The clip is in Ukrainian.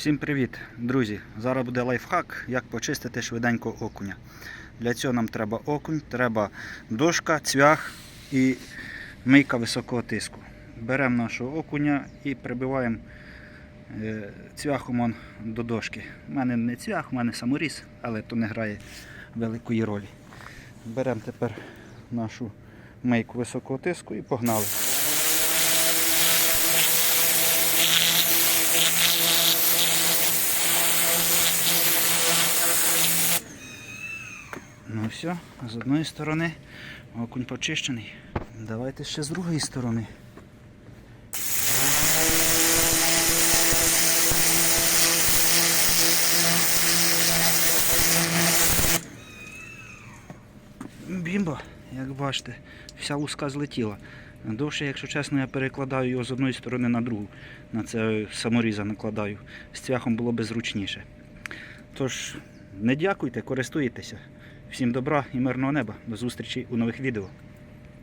Всім привіт, друзі! Зараз буде лайфхак, як почистити швиденько окуня. Для цього нам треба окунь, треба дошка, цвях і мийка високого тиску. Беремо нашого окуня і прибиваємо е, цвяхом до дошки. У мене не цвях, у мене саморіз, але то не грає великої ролі. Беремо тепер нашу мийку високого тиску і погнали. Ну все, з одної сторони окунь почищений. Давайте ще з другої сторони. Бімба, як бачите, вся луска злетіла. Довше, якщо чесно, я перекладаю його з одної сторони на другу. На це саморіза накладаю. З цвяхом було би зручніше. Тож, не дякуйте, користуйтеся. Всім добра і мирного неба. До зустрічі у нових відео.